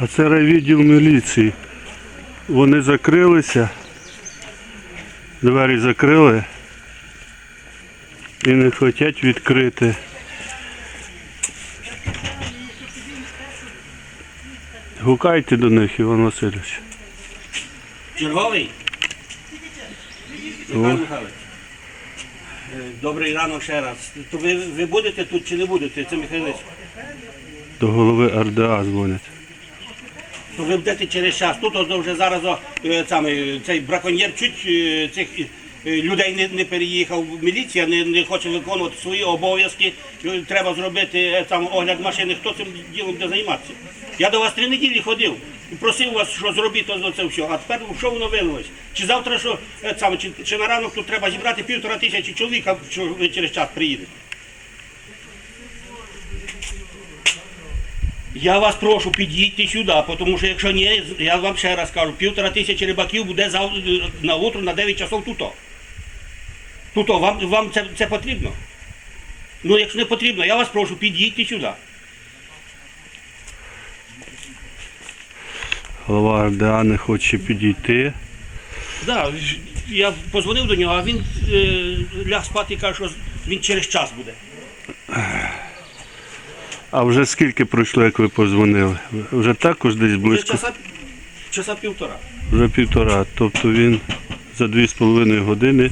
А це райвідділ міліції. Вони закрилися. Двері закрили і не хочуть відкрити. Гукайте до них, Іван Васильович. Черговий? Михайлович. Е, Добрий ранок ще раз. То ви, ви будете тут чи не будете? Це Михайлович. До голови РДА дзвонять. То ви будете через час. Тут ось вже зараз о, е, саме, цей браконьєр чуть е, цих е, людей не, не переїхав. Міліція не, не хоче виконувати свої обов'язки. Е, Треба зробити е, там огляд машини. Хто цим ділом буде займатися? Я до вас три неділі ходив просив вас, що зробіть то це все. А тепер що воно вилилось? Чи завтра що е, саме, чи, чи на ранок тут треба зібрати півтора тисячі чоловік, а що ви через час приїдете? Я вас прошу, підійти сюди, тому що якщо ні, я вам ще раз кажу, півтора тисячі рибаків буде на утро на 9 часов туто. Туто, вам, вам це, це потрібно? Ну, якщо не потрібно, я вас прошу, підійти сюди. Голова РДА не хоче підійти. Да, я позвонив до нього, а він е, ляг спати і каже, що він через час буде. А вже скільки пройшло, як ви позвонили? Вже також десь Вже близько, часа, часа півтора. вже півтора. Тобто він за дві з половиною години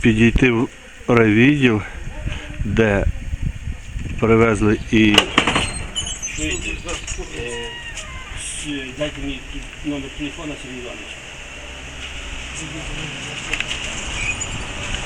підійти в райвідділ, де привезли і Дайте мені номер телефона Сергія Івановича.